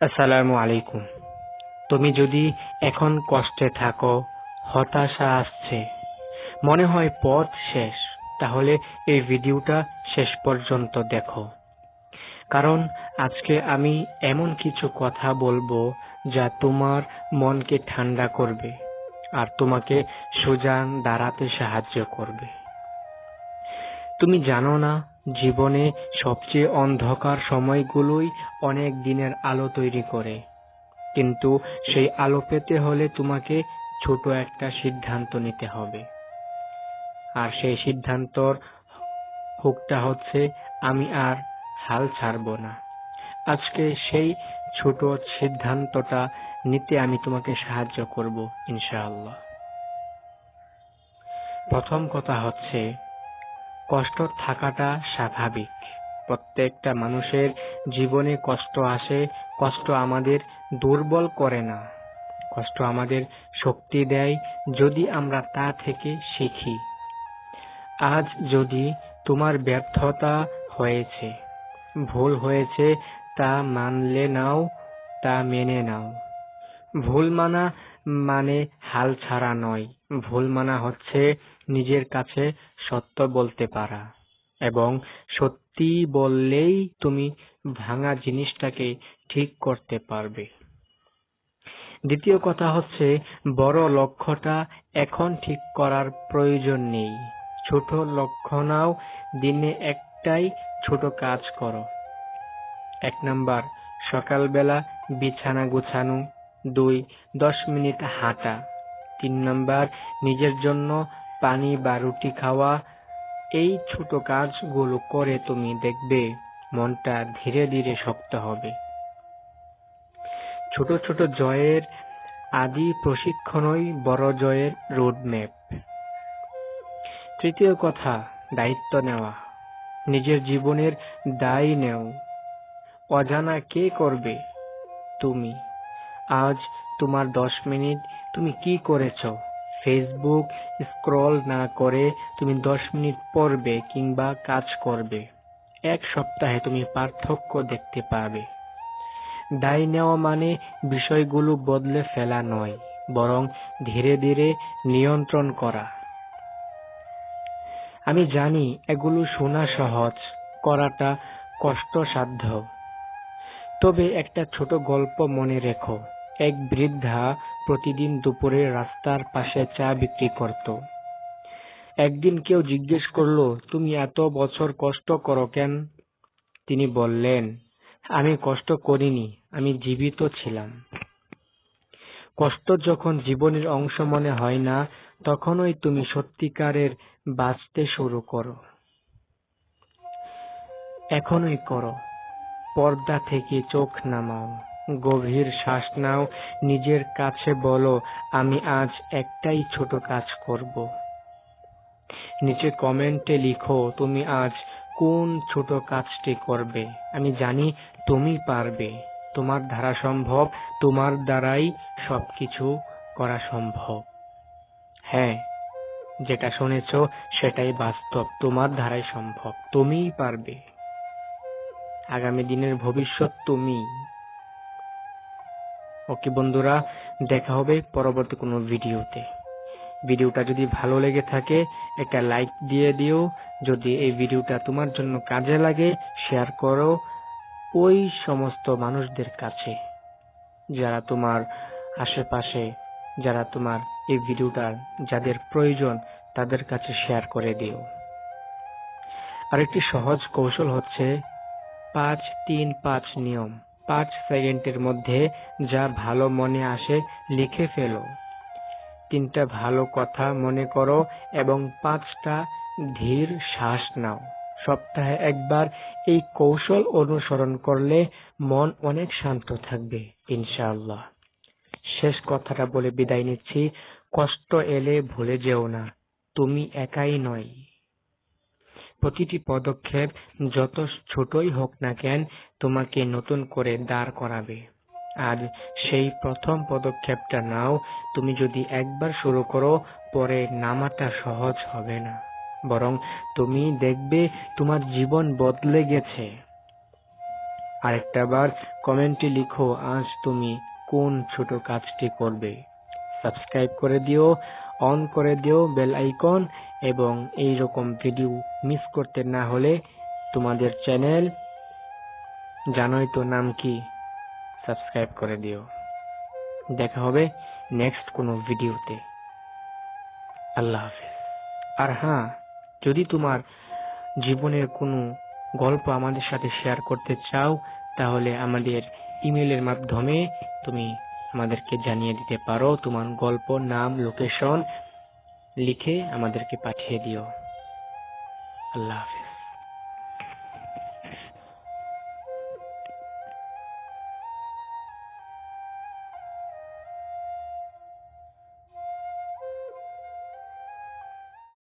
আসসালামু আলাইকুম। তুমি যদি এখন কষ্টে থাকো, হতাশা আসছে। মনে হয় পথ শেষ। তাহলে এই ভিডিওটা শেষ পর্যন্ত দেখো। কারণ আজকে আমি এমন কিছু কথা বলব যা তোমার মনকে ঠান্ডা করবে আর তোমাকে সুজান দাঁড়াতে সাহায্য করবে। তুমি জানো না জীবনে সবচেয়ে অন্ধকার সময়গুলোই অনেক দিনের আলো তৈরি করে। কিন্তু সেই আলো পেতে হলে তোমাকে ছোট একটা সিদ্ধান্ত নিতে হবে। আর সেই সিদ্ধান্তর হুকটা হচ্ছে, আমি আর হাল ছাড়ব না। আজকে সেই ছোট সিদ্ধান্তটা নিতে আমি তোমাকে সাহায্য করব, ইনশাআল্লাহ। প্রথম কথা হচ্ছে কষ্ট থাকাটা স্বাভাবিক। প্রত্যেকটা মানুষের জীবনে কষ্ট আসে, কষ্ট আমাদের দুর্বল করে না। কষ্ট আমাদের শক্তি দেয় যদি আমরা তা থেকে শিখি। আজ যদি তোমার ব্যর্থতা হয়েছে, ভুল হয়েছে তা মানলে নাও, তা মেনে নাও। ভুল মানা মানে হাল ছাড়া নয়। ভুল মানা হচ্ছে নিজের কাছে সত্য বলতে পারা এবং সত্যি বললেই তুমি ভাঙা জিনিসটাকে ঠিক করতে পারবে। দ্বিতীয় কথা হচ্ছে, বড় লক্ষ্যটা এখন ঠিক করার প্রয়োজন নেই। ছোট লক্ষ্য নাও, দিনে একটাই ছোট কাজ করো। এক নাম্বার, সকালবেলা বিছানা গুছানো। দুই, দশ মিনিট হাঁটা। তিন নাম্বার, নিজের জন্য পানি বা রুটি খাওয়া। এই ছোট কাজগুলো করে তুমি দেখবে মনটা ধীরে ধীরে শক্ত হবে। ছোট ছোট জয়ের আদি প্রশিক্ষণই বড় জয়ের রোডম্যাপ। তৃতীয় কথা, দায়িত্ব নেওয়া। নিজের জীবনের দায় নেও। অজানা কে করবে? তুমি। আজ তোমার দশ মিনিট। তুমি কি করেছ? ফেসবুক স্ক্রল না করে তুমি দশ মিনিট পড়বে কিংবা কাজ করবে। এক সপ্তাহে তুমি পার্থক্য দেখতে পাবে। দায় নেওয়া মানে বিষয়গুলো বদলে ফেলা নয়, বরং ধীরে ধীরে নিয়ন্ত্রণ করা। আমি জানি এগুলো শোনা সহজ, করাটা কষ্টসাধ্য। তবে একটা ছোট গল্প মনে রেখো। এক বৃদ্ধা প্রতিদিন দুপুরে রাস্তার পাশে চা বিক্রি করত। একদিন কেউ জিজ্ঞেস করল, তুমি এত বছর কষ্ট করো কেন? তিনি বললেন, আমি কষ্ট করিনি, আমি জীবিত ছিলাম। কষ্ট যখন জীবনের অংশ মনে হয় না, তখনই তুমি সত্যিকারের বাঁচতে শুরু করো। এখনই করো, পর্দা থেকে চোখ নামাও। গভীর শ্বাস নাও, নিজের কাছে বলো, আমি আজ একটাই ছোট কাজ করব। নিচে কমেন্টে লিখো, তুমি আজ কোন ছোট কাজটি করবে? আমি জানি তুমি পারবে। তোমার দ্বারা সম্ভব, তোমার দ্বারাই সবকিছু করা সম্ভব। হ্যাঁ যেটা শুনেছ সেটাই বাস্তব, তোমার দ্বারাই সম্ভব, তুমিই পারবে। আগামী দিনের ভবিষ্যৎ তুমি ওকে বন্ধুরা, দেখা হবে পরবর্তী কোনো ভিডিওতে। ভিডিওটা যদি ভালো লেগে থাকে, একটা লাইক দিয়ে দিও। যদি এই ভিডিওটা তোমার জন্য কাজে লাগে, শেয়ার করো ওই সমস্ত মানুষদের কাছে। যারা তোমার আশেপাশে, যারা তোমার এই ভিডিওটার যাদের প্রয়োজন, তাদের কাছে শেয়ার করে দিও। আরেকটি সহজ কৌশল হচ্ছে পাঁচ তিন পাঁচ নিয়ম। পাঁচ সেকেন্ডের মধ্যে যা ভালো মনে আসে লিখে ফেলো। তিনটা ভালো কথা মনে করো এবং পাঁচটা ধীর শ্বাস নাও। সপ্তাহে একবার এই কৌশল অনুসরণ করলে মন অনেক শান্ত থাকবে, ইনশাআল্লাহ। শেষ কথাটা বলে বিদায় নিচ্ছি। কষ্ট এলে ভুলে যেও না। তুমি একাই নয়। প্রতিটি পদক্ষেপ যত ছোটই হোক না কেন তোমাকে নতুন করে দাঁড় করাবে। আজ সেই প্রথম পদক্ষেপটা নাও, তুমি যদি একবার শুরু করো, পরে নামাটা সহজ হবে না। বরং তুমি দেখবে তোমার জীবন বদলে গেছে। আরেকটা বার কমেন্টে লিখো, আজ তুমি কোন ছোট কাজটি করবে? সাবস্ক্রাইব করে দিও অন করে দিও বেল আইকন এবং এই রকম ভিডিও মিস করতে না হলে তোমাদের চ্যানেল জানোই তো নাম কি। সাবস্ক্রাইব করে দিও। দেখা হবে নেক্সট কোনো ভিডিওতে। আল্লাহ হাফেজ। আর হ্যাঁ যদি তোমার জীবনের কোনো গল্প আমাদের সাথে শেয়ার করতে চাও, তাহলে আমাদের ইমেলের মাধ্যমে তুমি আমাদেরকে জানিয়ে দিতে পারো। তোমার গল্প নাম লোকেশন লিখে আমাদেরকে পাঠিয়ে দিও। আল্লাহ হাফেজ।